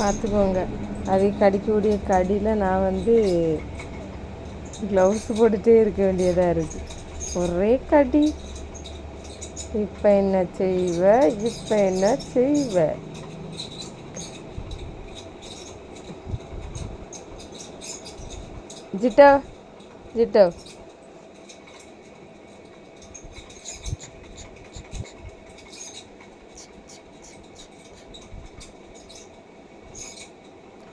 பார்த்துக்கோங்க. அது கடிக்கக்கூடிய கடியில் நான் வந்து க்ளவுஸ் போட்டுகிட்டே இருக்க வேண்டியதாக இருக்குது ஒரே கடி. இப்போ என்ன செய்வ? இப்போ என்ன செய்வ? ஜிட்டோ ஜிட்டோ.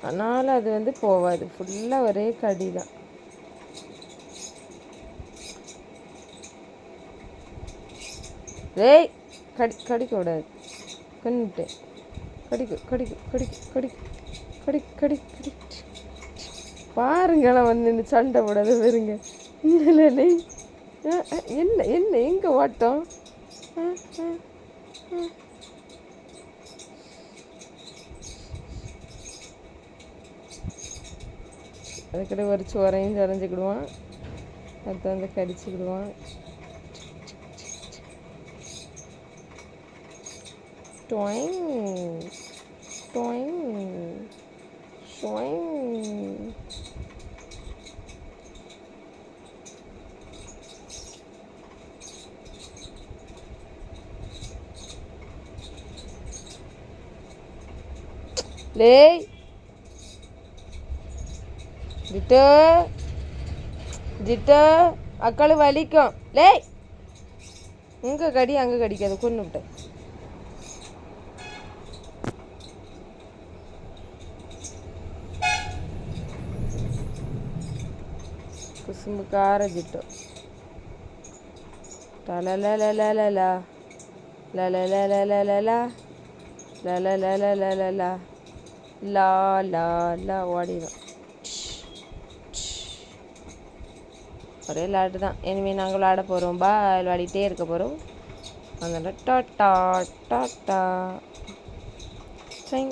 ஆனாலும் அது வந்து போகாது ஃபுல்லாக ஒரே கடி தான் ஏய் கடி கடிக்க விடாது. கொண்டுட்டேன் கடிக்கு கடிக்கு கடிக்கு கடிக்கு கடி கடி கடி பாருங்க நான் வந்து நின்று சண்டை போடாத வருங்க இல்லை இல்லை என்ன என்ன எங்கே ஓட்டம்? ஆ ஆ ஆ. அதுக்கிட்ட ஒரு சோறையும் சரிஞ்சுக்கிடுவான். அடுத்து வந்து கடிச்சிக்கிடுவான். டொயின் டொயின் ஷொயின். லேய் ஜிட்டு ஜிட்டு அக்காளு வலிக்கும் லேய் இங்கே கடி அங்கே கடிக்காது கொண்டு விட்டேன் குசும்பு கார ஜிட்டு லலலலலலலா லலலலலலலா லலலலலலலா லா லா லா ஓடிடும் ஒரே விளையாட்டு தான். இனிமேல் நாங்கள் விளையாட போகிறோம் பா விளையாடிட்டே இருக்க போகிறோம் அதனால் டாட்டா டாட்டா. சரி